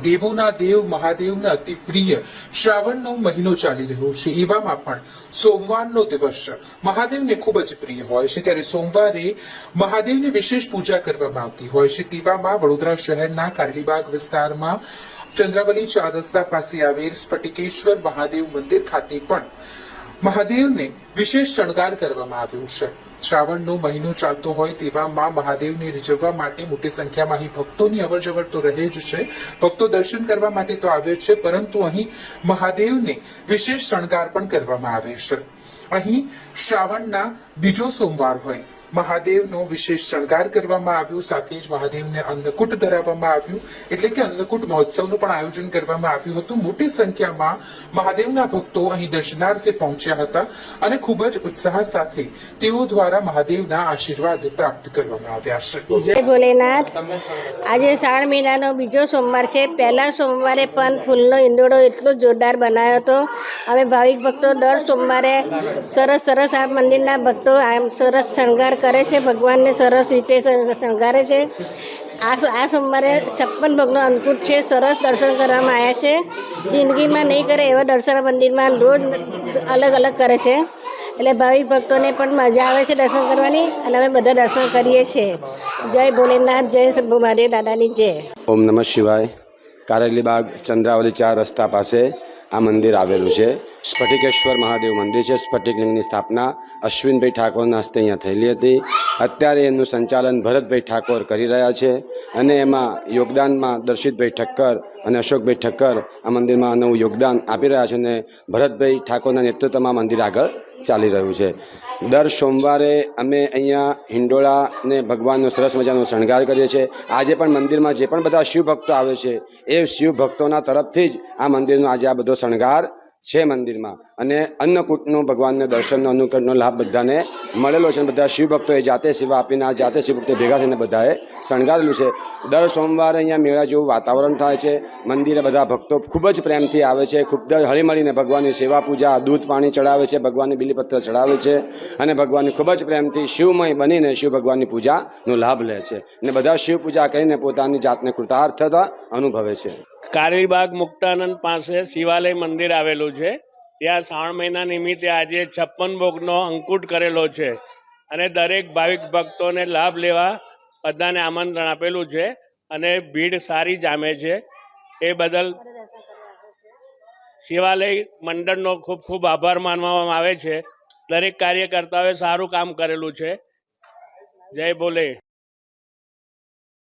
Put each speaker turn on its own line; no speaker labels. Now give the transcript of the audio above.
દેવોના દેવ, મહાદેવના અતિ પ્રિય શ્રાવણનો મહિનો ચાલી રહ્યો છે. એવામાં પણ સોમવારનો દિવસ મહાદેવને ખૂબ જ પ્રિય હોય છે. ત્યારે સોમવારે મહાદેવની વિશેષ પૂજા કરવામાં આવતી હોય છે. તેવામાં વડોદરા શહેરના કારેલીબાગ વિસ્તારમાં ચંદ્રાવલી ચાર રસ્તા પાસે આવેલ સ્ફટિકેશ્વર મહાદેવ મંદિર ખાતે પણ મહાદેવને વિશેષ શણગાર કરવામાં આવ્યો છે. શ્રાવણનો મહિનો ચાલતો હોય તેવામાં મહાદેવને રીઝવવા માટે મોટી સંખ્યામાં અહીં ભક્તોની અવરજવર તો રહે જ છે. ભક્તો દર્શન કરવા માટે તો આવે છે, પરંતુ અહીં મહાદેવને વિશેષ શણગાર પણ કરવામાં આવે છે. અહીં શ્રાવણના બીજો સોમવાર હોય. મહાદેવનો વિશેષ શણગાર કરવામાં આવ્યો, સાથે જ મહાદેવને અન્નકૂટ ધરાવવામાં આવ્યું, એટલે કે અન્નકૂટ મહોત્સવનું પણ આયોજન કરવામાં આવ્યું હતું. મોટી સંખ્યામાં મહાદેવના ભક્તો અહીં દર્શનાર્થે પહોંચ્યા હતા અને ખૂબ જ ઉત્સાહ સાથે તેઓ દ્વારા મહાદેવના આશીર્વાદ પ્રાપ્ત કરવામાં આવ્યા છે.
જય ભોલેનાથ. આજે શ્રાવણ મહિનાનો બીજો સોમવાર છે. પહેલા સોમવારે પણ ફૂલનો ઈંડોળો એટલો જોરદાર બનાવ્યો હતો અમે ભાવિક ભક્તો દર સોમવારે સરસ સરસ આ મંદિરના ભક્તો આમ સરસ શણગાર કરે છે. ભગવાનને સરસ રીતે શણગારે છે. આ આ સોમવારે છપ્પન ભોગનો અંકુટ છે. સરસ દર્શન કરવામાં આવ્યા છે. જિંદગીમાં નહીં કરે એવા દર્શન મંદિરમાં રોજ અલગ અલગ કરે છે. એટલે ભાવિક ભક્તોને પણ મજા આવે છે દર્શન કરવાની અને અમે બધા દર્શન કરીએ છીએ. જય ભોલેનાથ, જય શંભુ મહાદેવ દાદાની જય.
ઓમ નમઃ શિવાય. કારેલીબાગ ચંદ્રાવલી ચાર રસ્તા પાસે આ મંદિર આવેલું છે. સ્ફટિકેશ્વર મહાદેવ મંદિર છે. સ્ફટિકલિંગની સ્થાપના અશ્વિનભાઈ ઠાકોરના હસ્તે અહીંયા થયેલી હતી. અત્યારે એનું સંચાલન ભરતભાઈ ઠાકોર કરી રહ્યા છે અને એમાં યોગદાનમાં દર્શિતભાઈ ઠક્કર અને અશોકભાઈ ઠક્કર આ મંદિરમાં નવું યોગદાન આપી રહ્યા છે અને ભરતભાઈ ઠાકોરના નેતૃત્વમાં મંદિર આગળ ચાલી રહ્યું છે. દર સોમવારે અમે અહીંયા હિંડોળા ને ભગવાનનો સરસ મજાનો શણગાર કરીએ છીએ. આજે પણ મંદિરમાં જે પણ બધા શિવ ભક્તો આવે છે, એ શિવ ભક્તોના તરફથી જ આ મંદિરનો આજે આ બધો શણગાર છે મંદિરમાં. અને અન્નકૂટનું ભગવાનને દર્શનનો અનુકૂટનો લાભ બધાને મળેલો છે અને બધા શિવ ભક્તોએ જાતે સેવા આપીને આ જાતે શિવ ભક્તો ભેગા થઈને બધાએ શણગારેલું છે. દર સોમવારે અહીંયા મેળા જેવું વાતાવરણ થાય છે. મંદિરે બધા ભક્તો ખૂબ જ પ્રેમથી આવે છે. ખૂબ જ હળીમળીને ભગવાનની સેવા પૂજા, દૂધ, પાણી ચડાવે છે, ભગવાનને બિલીપત્ર ચડાવે છે અને ભગવાનની ખૂબ જ પ્રેમથી શિવમય બનીને શિવ ભગવાનની પૂજાનો લાભ લે છે. અને બધા શિવ પૂજા કરીને પોતાની જાતને કૃતાર્થતા અનુભવે છે.
કારેલીબાગ મુક્તાનંદ પાસે શિવાલય મંદિર આવેલું છે. ત્યાં શ્રાવણ મહિના નિમિત્તે આજે છપ્પન ભોગનો અંકુટ કરેલો છે અને દરેક ભાવિક ભક્તોને લાભ લેવા બધાને આમંત્રણ આપેલું છે અને ભીડ સારી જામે છે. એ બદલ શિવાલય મંડળનો ખૂબ ખૂબ આભાર માનવામાં આવે છે. દરેક કાર્યકર્તાઓએ સારું કામ કરેલું છે. જય બોલે